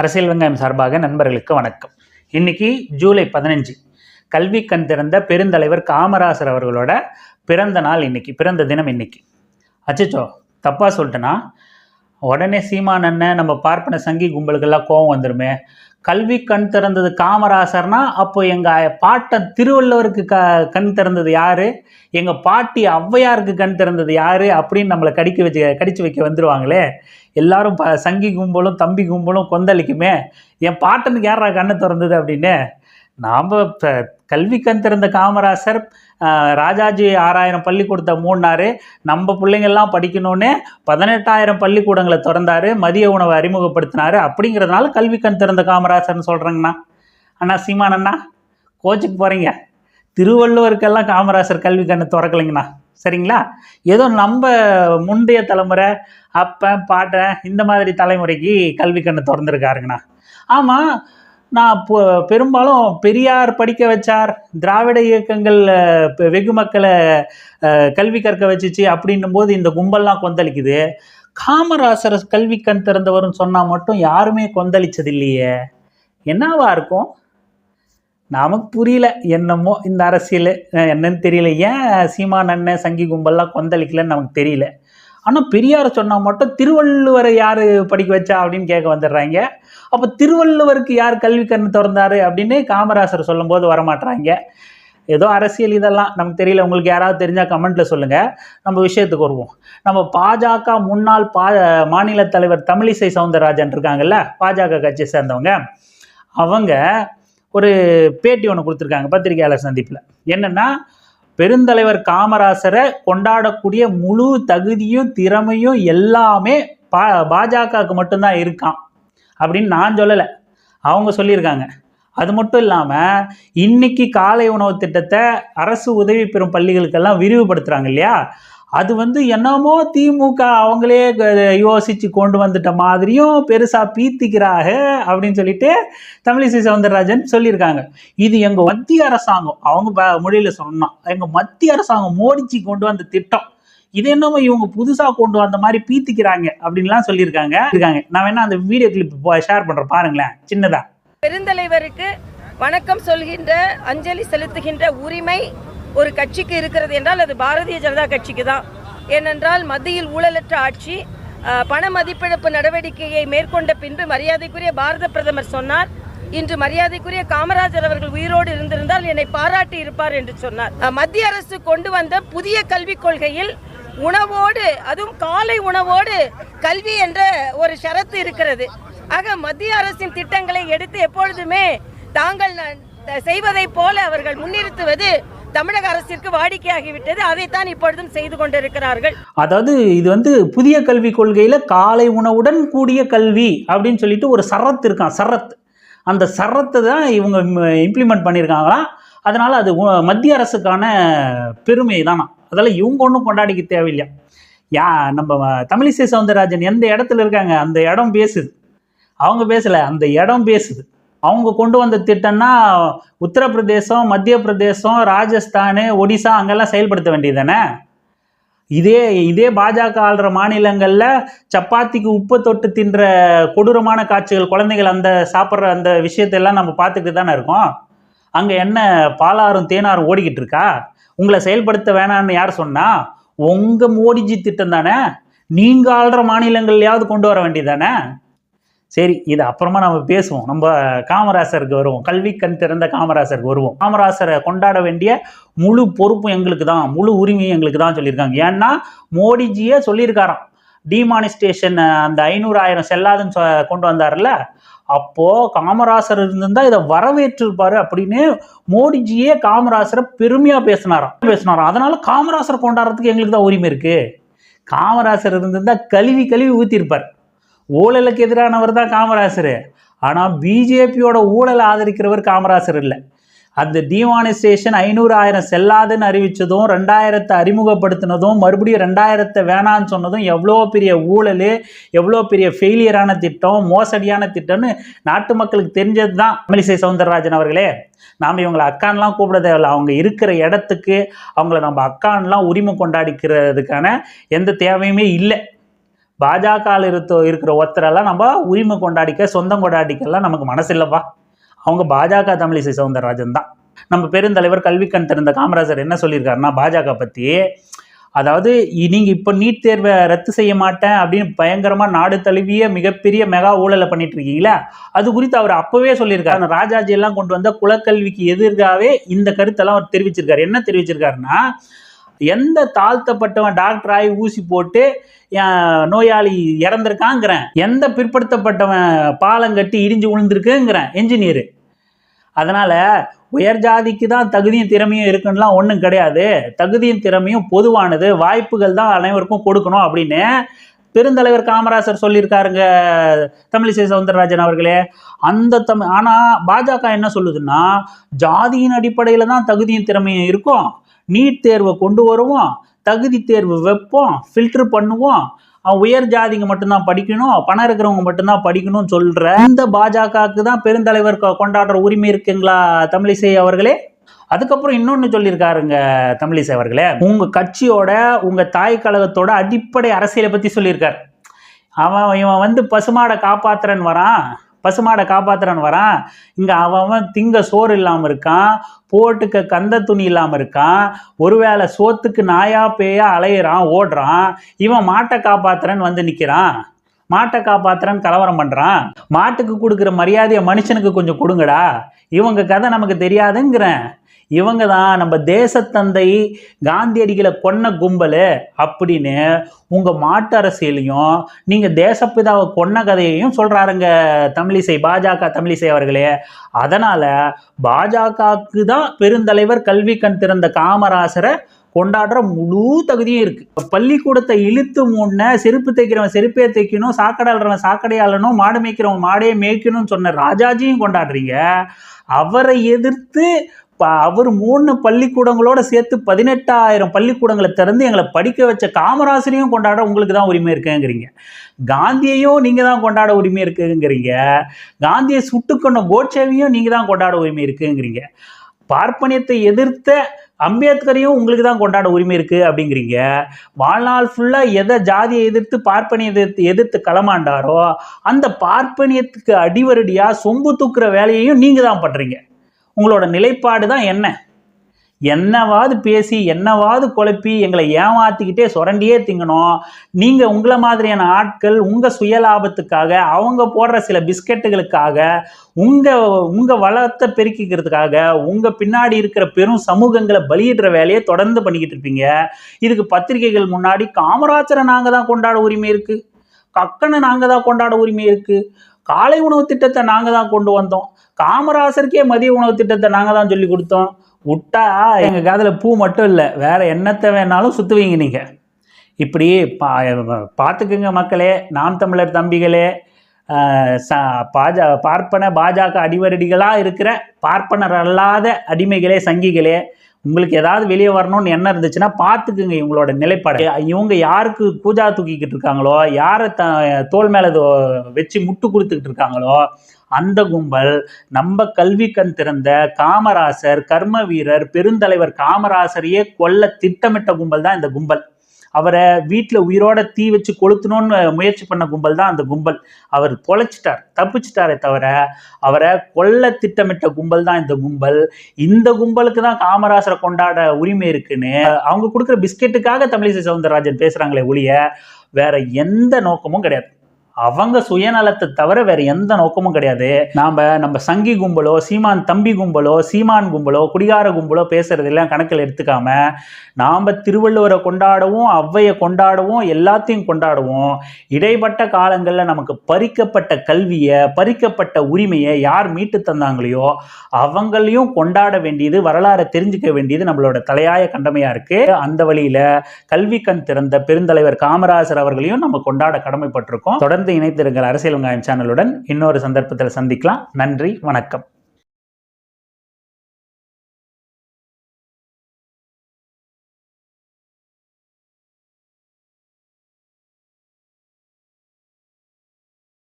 அரசியல் வெங்காயம் சார்பாக நண்பர்களுக்கு வணக்கம். இன்னைக்கு ஜூலை பதினஞ்சு. கல்வி கண் திறந்த பெருந்தலைவர் காமராசர் அவர்களோட பிறந்த நாள் இன்னைக்கு பிறந்த தினம் இன்னைக்கு. அச்சச்சோ தப்பாக சொல்லிட்டேன்னா உடனே சீமான் அண்ணன் நம்ம பார்ப்பன சங்கி கும்பலுக்கெல்லாம் கோவம் வந்துருமே. கல்வி கண் திறந்தது காமராசர்னா அப்போ எங்கள் பாட்டன் திருவள்ளுவருக்கு க கண் திறந்தது யாரு? எங்கள் பாட்டி ஔவையாருக்கு கண் திறந்தது யாரு? அப்படின்னு நம்மளை கடிக்க வச்சு கடிச்சு வைக்க வந்துடுவாங்களே எல்லாரும் ப சங்கி கும்பலும் தம்பி கும்பலும் கொந்தளிக்குமே. என் பாட்டனுக்கு யாரா கண்ணை திறந்தது அப்படின்னு? நாம் இப்போ கல்வி கண் திறந்த காமராசர் ராஜாஜி ஆறாயிரம் பள்ளிக்கூடத்தை மூடினாரு. நம்ம பிள்ளைங்கள்லாம் படிக்கணும்னு பதினெட்டாயிரம் பள்ளிக்கூடங்களை திறந்தாரு. மதிய உணவை அறிமுகப்படுத்தினார். அப்படிங்கிறதுனால கல்வி கண் திறந்த காமராசர்னு சொல்கிறேங்கண்ணா அண்ணா சீமான் அண்ணா கோச்சுக்கு போகிறீங்க திருவள்ளுவருக்கெல்லாம் காமராசர் கல்வி கண்ணு திறக்கலைங்கண்ணா. சரிங்களா? ஏதோ நம்ம முந்தைய தலைமுறை அப்பன் பாட்டன் இந்த மாதிரி தலைமுறைக்கு கல்வி கண்ணு திறந்துருக்காருங்கண்ணா. ஆமாம் நான் இப்போ பெரும்பாலும் பெரியார் படிக்க வச்சார் திராவிட இயக்கங்கள் வெகு மக்களை கல்வி கற்க வச்சுச்சு அப்படின்னும் போது இந்த கும்பல்லாம் கொந்தளிக்குது. காமராசர் கல்வி கண் திறந்தவர்னு சொன்னால் மட்டும் யாருமே கொந்தளிச்சது இல்லையே என்னவா இருக்கும்? நமக்கு புரியல என்னமோ இந்த அரசியல் என்னன்னு தெரியல. ஏன் சீமான் அண்ணன் சங்கி கும்பல்லாம் கொந்தளிக்கலன்னு நமக்கு தெரியல. ஆனால் பெரியார் சொன்னால் மட்டும் திருவள்ளுவரை யார் படிக்க வச்சா அப்படின்னு கேட்க வந்துடுறாங்க. அப்போ திருவள்ளுவருக்கு யார் கல்வி கண் திறந்தாரு அப்படின்னு காமராசர் சொல்லும்போது வரமாட்டாங்க ஏதோ அரசியல் இதெல்லாம். நமக்கு தெரியல. உங்களுக்கு யாராவது தெரிஞ்சால் கமெண்ட்டில் சொல்லுங்கள் நம்ம விஷயத்துக்கு வருவோம். நம்ம பாஜக முன்னாள் பா மாநில தலைவர் தமிழிசை சவுந்தரராஜன் இருக்காங்கல்ல பாஜக கட்சியை சேர்ந்தவங்க. அவங்க ஒரு பேட்டி ஒன்று கொடுத்துருக்காங்க பத்திரிகையாளர் சந்திப்பில். என்னென்னா பெருந்தலைவர் காமராசரை கொண்டாடக்கூடிய முழு தகுதியும் திறமையும் எல்லாமே பா பாஜகவுக்கு மட்டும்தான் இருக்கான் அப்படின்னு நான் சொல்லலை. அவங்க சொல்லியிருக்காங்க. அது மட்டும் இல்லாமல் இன்னைக்கு காலை உணவு திட்டத்தை அரசு உதவி பெறும் பள்ளிகளுக்கெல்லாம் விரிவுபடுத்துகிறாங்க இல்லையா? அது வந்து என்னமோ திமுக அவங்களே யோசித்து கொண்டு வந்துட்ட மாதிரியும் பெருசாக பீத்திக்கிறாக அப்படின்னு சொல்லிட்டு தமிழிசை சவுந்தரராஜன் சொல்லியிருக்காங்க. இது எங்கள் மத்திய அரசாங்கம் அவங்க ப மொழியில் சொன்னால் எங்கள் மத்திய அரசாங்கம் மோடிச்சு கொண்டு வந்த திட்டம். இது என்னமோ இவங்க புதுசாக கொண்டு வந்த மாதிரி பீத்திக்கிறாங்க அப்படின்லாம் சொல்லியிருக்காங்க. இருக்காங்க. நான் வேணா அந்த வீடியோ கிளிப் ஷேர் பண்ணுறேன் பாருங்களேன். சின்னதா. பெருந்தலைவருக்கு வணக்கம் சொல்கின்ற அஞ்சலி செலுத்துகின்ற உரிமை ஒரு கட்சிக்கு இருக்கிறது என்றால் அது பாரதிய ஜனதா கட்சிக்கு தான். ஏனென்றால் மத்தியில் ஊழலற்ற ஆட்சி பண மதிப்பிழப்பு நடவடிக்கையை மேற்கொண்ட பின்பு மரியாதைக்குரிய பாரத பிரதமர் சொன்னார். இன்று மரியாதைக்குரிய காமராஜர் அவர்கள் உயிரோடு இருந்திருந்தால் என்னை பாராட்டி இருப்பார் என்று சொன்னார். மத்திய அரசு கொண்டு வந்த புதிய கல்விக் கொள்கையில் உணவோடு அதுவும் காலை உணவோடு கல்வி என்ற ஒரு ஷரத்து இருக்கிறது. ஆக மத்திய அரசின் திட்டங்களை எடுத்து எப்பொழுதுமே தாங்கள் செய்வதை செய்வதைப் போல அவர்கள் முன்னிறுத்துவது தமிழக அரசிற்கு வாடிக்கையாகிவிட்டது. அதைத்தான் இப்பொழுதும் செய்து கொண்டிருக்கிறார்கள். அதாவது இது வந்து புதிய கல்விக் கொள்கையில் காலை உணவுடன் கூடிய கல்வி அப்படின்னு சொல்லிட்டு ஒரு சரத் இருக்கான் சரத். அந்த சரத்தை தான் இவங்க இம்ப்ளிமெண்ட் பண்ணியிருக்காங்களாம். அதனால் அது உ- மத்திய அரசுக்கான பெருமை தானா அதெல்லாம் இவங்க ஒன்றும் கொண்டாடிக்க தேவையில்லையா யா நம்ம தமிழிசை சவுந்தரராஜன் எந்த இடத்துல இருக்காங்க? அந்த இடம் பேசுது. அவங்க பேசலை அந்த இடம் பேசுது. அவங்க கொண்டு வந்த திட்டம்னா உத்தரப்பிரதேசம் மத்திய பிரதேசம் ராஜஸ்தான் ஒடிசா அங்கெல்லாம் செயல்படுத்த வேண்டியது தானே இதே இதே பாஜக ஆள்ற மாநிலங்களில் சப்பாத்திக்கு உப்பு தொட்டு தின்ற கொடூரமான காட்சிகள் குழந்தைகள் அந்த சாப்பிட்ற அந்த விஷயத்தெல்லாம் நம்ம பார்த்துக்கிட்டு தானே இருக்கோம்? அங்கே என்ன பாலாறும் தேனாரும் ஓடிக்கிட்டு இருக்கா? உங்களை செயல்படுத்த வேணாம்னு யார் சொன்னா உங்கள் மோடிஜி திட்டம் தானே? நீங்கள் ஆள்ற மாநிலங்கள்லையாவது கொண்டு வர வேண்டியதானே சரி இது அப்புறமா நம்ம பேசுவோம். நம்ம காமராசருக்கு வருவோம். கல்வி கண் திறந்த காமராசருக்கு வருவோம். காமராசரை கொண்டாட வேண்டிய முழு பொறுப்பும் எங்களுக்கு தான் முழு உரிமையும் எங்களுக்கு தான் சொல்லியிருக்காங்க. ஏன்னா மோடிஜியே சொல்லியிருக்காராம். டிமானிஸ்டேஷன் அந்த ஐநூறாயிரம் செல்லாதுன்னு சொ- கொண்டு வந்தார்ல அப்போ காமராசர் இருந்திருந்தா இதை வரவேற்றிருப்பாரு அப்படின்னு மோடிஜியே காமராசரை பெருமையா பேசினாராம். பேசினாராம். அதனால காமராசரை கொண்டாடுறதுக்கு எங்களுக்கு தான் உரிமை இருக்கு. காமராசர் இருந்திருந்தா கழுவி கழுவி ஊத்திருப்பார் ஊழலுக்கு எதிரானவர் தான் காமராசர். ஆனால் பிஜேபியோட ஊழலை ஆதரிக்கிறவர் காமராசர் இல்லை. அந்த டிமானிஸ்டேஷன் ஐநூறு ஆயிரம் செல்லாதுன்னு அறிவித்ததும் ரெண்டாயிரத்தை அறிமுகப்படுத்தினதும் மறுபடியும் ரெண்டாயிரத்தை வேணான்னு சொன்னதும் எவ்வளோ பெரிய ஊழல் எவ்வளோ பெரிய ஃபெயிலியரான திட்டம் மோசடியான திட்டம்னு நாட்டு மக்களுக்கு தெரிஞ்சது தான் தமிழிசை சவுந்தரராஜன் அவர்களே. நாம் இவங்களை அக்கான்லாம் கூப்பிட தேவையில்ல. அவங்க இருக்கிற இடத்துக்கு அவங்கள நம்ம அக்கான்லாம் உரிமை கொண்டாடிக்கிறதுக்கான எந்த தேவையுமே இல்லை. பாஜக இருக்க இருக்கிற ஒருத்தரெல்லாம் நம்ம உரிமை கொண்டாடிக்க சொந்தம் கொண்டாடிக்கலாம் நமக்கு மனசு இல்லைப்பா அவங்க பாஜக தமிழிசை சவுந்தரராஜன் தான் நம்ம பெருந்தலைவர் கல்விக்கண் திறந்த காமராஜர் என்ன சொல்லியிருக்காருன்னா பாஜக பற்றி அதாவது நீங்கள் இப்போ நீட் தேர்வை ரத்து செய்ய மாட்டேன் அப்படின்னு பயங்கரமாக நாடு தழுவிய மிகப்பெரிய மெகா ஊழலை பண்ணிட்டு இருக்கீங்களா அது குறித்து அவர் அப்போவே சொல்லியிருக்காரு. ராஜாஜி எல்லாம் கொண்டு வந்த குலக்கல்விக்கு எதிர்காகவே இந்த கருத்தெல்லாம் அவர் தெரிவிச்சிருக்காரு. என்ன தெரிவிச்சிருக்காருன்னா எந்த தாழ்த்தப்பட்டவன் டாக்டர் ஆகி ஊசி போட்டு நோயாளி இறந்துருக்காங்கிறேன். எந்த பிற்படுத்தப்பட்டவன் பாலம் கட்டி இடிஞ்சு விழுந்திருக்குங்கிறேன் என்ஜினியர் அதனால் உயர் ஜாதிக்கு தான் தகுதியும் திறமையும் இருக்குன்னுலாம் ஒன்றும் கிடையாது. தகுதியும் திறமையும் பொதுவானது. வாய்ப்புகள் தான் அனைவருக்கும் கொடுக்கணும் அப்படின்னு பெருந்தலைவர் காமராசர் சொல்லியிருக்காருங்க தமிழிசை சவுந்தரராஜன் அவர்களே. அந்த தமிழ் ஆனால் பாஜக என்ன சொல்லுதுன்னா ஜாதியின் அடிப்படையில் தான் தகுதியும் திறமையும் இருக்கும். நீட் தேர்வை கொண்டு வருவோம் தகுதி தேர்வு வைப்போம் ஃபில்டர் பண்ணுவோம் உயர் ஜாதிங்க மட்டும்தான் படிக்கணும் பணம் இருக்கிறவங்க மட்டும்தான் படிக்கணும்னு சொல்ற இந்த பாஜகவுக்கு தான் பெருந்தலைவர் கொ- கொண்டாடுற உரிமை இருக்குங்களா தமிழிசை அவர்களே? அதுக்கப்புறம் இன்னொன்று சொல்லியிருக்காருங்க தமிழிசை அவர்களே. உங்கள் கட்சியோட உங்கள் தாய் கழகத்தோட அடிப்படை அரசியலை பற்றி சொல்லியிருக்கார். அவன் இவன் வந்து பசுமாடை காப்பாத்துறன்னு வரான். பசுமாடை காப்பாத்துறன்னு வரான். இங்க அவன் அவன் திங்க சோறு இல்லாம இருக்கான். போட்டுக்க கந்த துணி இல்லாம இருக்கான். ஒருவேளை சோத்துக்கு நாயா பேயா அலையிறான் ஓடுறான். இவன் மாட்டை காப்பாத்துறன்னு வந்து நிக்கிறான். மாட்டை காப்பாத்துறன்னு கலவரம் பண்றான். மாட்டுக்கு கொடுக்குற மரியாதையை மனுஷனுக்கு கொஞ்சம் கொடுங்கடா. இவங்க கதை நமக்கு தெரியாதுங்கிறேன். இவங்க தான் நம்ம தேசத்தந்தை காந்தியடிகளை கொன்ன கும்பல் அப்படின்னு உங்கள் மாட்டு அரசியலையும் நீங்கள் தேசப்பிதாவை கொன்ன கதையையும் சொல்கிறாருங்க தமிழிசை பாஜக தமிழிசை அவர்களே. அதனால் பாஜகவுக்கு தான் பெருந்தலைவர் கல்வி கண் திறந்த காமராசரை கொண்டாடுற முழு தகுதியும் இருக்கு. பள்ளிக்கூடத்தை இழுத்து மூடின செருப்பு தைக்கிறவன் செருப்பே தைக்கணும் சாக்கடை சாக்கடையாளனும் மாடு மேய்க்கிறவன் மாடே மேய்க்கணும்னு சொன்ன ராஜாஜியும் கொண்டாடுறீங்க. அவரை எதிர்த்து அவர் மூணு பள்ளிக்கூடங்களோட சேர்த்து பதினெட்டாயிரம் பள்ளிக்கூடங்களை திறந்து எங்களை படிக்க வச்ச காமராசரையும் கொண்டாட உங்களுக்கு தான் உரிமை இருக்குங்கிறீங்க. காந்தியையும் நீங்கள் தான் கொண்டாட உரிமை இருக்குங்கிறீங்க. காந்தியை சுட்டுக்கொண்ட கோட்சேவையும் நீங்கள் தான் கொண்டாட உரிமை இருக்குங்கிறீங்க. பார்ப்பனியத்தை எதிர்த்த அம்பேத்கரையும் உங்களுக்கு தான் கொண்டாட உரிமை இருக்குது அப்படிங்கிறீங்க. வாழ்நாள் ஃபுல்லாக எதை ஜாதியை எதிர்த்து பார்ப்பனியத்தை எதிர்த்து எதிர்த்து களமாண்டாரோ அந்த பார்ப்பனியத்துக்கு அடிவரடியாக சொம்பு தூக்குற வேலையையும் நீங்கள் தான் பண்ணுறீங்க உங்களோட நிலைப்பாடு தான் என்ன? என்னவாது பேசி என்னவாது குழப்பி எங்களை ஏமாத்திக்கிட்டே சுரண்டியே திங்கணும். நீங்கள் உங்களை மாதிரியான ஆட்கள் உங்கள் சுயலாபத்துக்காக அவங்க போடுற சில பிஸ்கெட்டுகளுக்காக உங்கள் உங்கள் வளத்தை பெருக்கிக்கிறதுக்காக உங்கள் பின்னாடி இருக்கிற பெரும் சமூகங்களை பலியிடுற வேலையை தொடர்ந்து பண்ணிக்கிட்டு இருப்பீங்க. இதுக்கு பத்திரிகைகள் முன்னாடி காமராஜரை நாங்கள் தான் கொண்டாட உரிமை இருக்குது கக்கனை நாங்கள் தான் கொண்டாட உரிமை இருக்குது காலை உணவு திட்டத்தை நாங்கள் தான் கொண்டு வந்தோம். காமராசருக்கே மதிய உணவு திட்டத்தை நாங்கள் தான் சொல்லி கொடுத்தோம். விட்டா எங்கள் காதில் பூ மட்டும் இல்லை வேறு என்னத்தை வேணாலும் சுற்றுவீங்க நீங்கள் இப்படி பா பார்த்துக்குங்க மக்களே நாம் தமிழர் தம்பிகளே ச பாஜா பார்ப்பன பாஜக அடிவரடிகளாக இருக்கிற பார்ப்பனர் அல்லாத அடிமைகளே சங்கிகளே உங்களுக்கு ஏதாவது வெளியே வரணும்னு என்ன இருந்துச்சுன்னா பார்த்துக்குங்க இவங்களோட நிலைப்பாடு. இவங்க யாருக்கு பூஜா தூக்கிக்கிட்டு இருக்காங்களோ யாரை த தோல் மேலே வச்சு முட்டு கொடுத்துக்கிட்டு இருக்காங்களோ அந்த கும்பல் நம்ம கல்வி கண் திறந்த காமராசர் கர்ம வீரர் பெருந்தலைவர் காமராசரையே கொல்ல திட்டமிட்ட கும்பல் தான் இந்த கும்பல். அவரை வீட்டில் உயிரோட தீ வச்சு கொளுத்தணும்னு முயற்சி பண்ண கும்பல் தான் அந்த கும்பல். அவர் பொழைச்சிட்டார் தப்பிச்சிட்டாரே தவிர அவரை கொல்ல திட்டமிட்ட கும்பல் தான் இந்த கும்பல். இந்த கும்பலுக்கு தான் காமராசரை கொண்டாட உரிமை இருக்குன்னு அவங்க கொடுக்குற பிஸ்கெட்டுக்காக தமிழிசை சவுந்தரராஜன் பேசுகிறாங்களே ஒழிய வேற எந்த நோக்கமும் கிடையாது. அவங்க சுயநலத்தை தவிர வேற எந்த நோக்கமும் கிடையாது. நாம நம்ம சங்கி கும்பலோ சீமான் தம்பி கும்பலோ சீமான் கும்பலோ குடிகார கும்பலோ பேசுறதெல்லாம் கணக்கில் எடுத்துக்காம நாம திருவள்ளுவரை கொண்டாடவும் ஔவையை கொண்டாடவும் எல்லாத்தையும் கொண்டாடுவோம். இடைப்பட்ட காலங்களில் நமக்கு பறிக்கப்பட்ட கல்வியை பறிக்கப்பட்ட உரிமையை யார் மீட்டு தந்தாங்களையோ அவங்களையும் கொண்டாட வேண்டியது வரலாறை தெரிஞ்சுக்க வேண்டியது நம்மளோட தலையாய கண்டமையா இருக்கு. அந்த வழியில கல்வி கண் திறந்த பெருந்தலைவர் காமராஜர் அவர்களையும் நம்ம கொண்டாட கடமைப்பட்டிருக்கோம். தொடர்ந்து தொடர்ந்து இணைத்திருங்கள் அரசியல் வெங்காயம் சேனலுடன் இன்னொரு சந்தர்ப்பத்தில் சந்திக்கலாம். நன்றி வணக்கம்.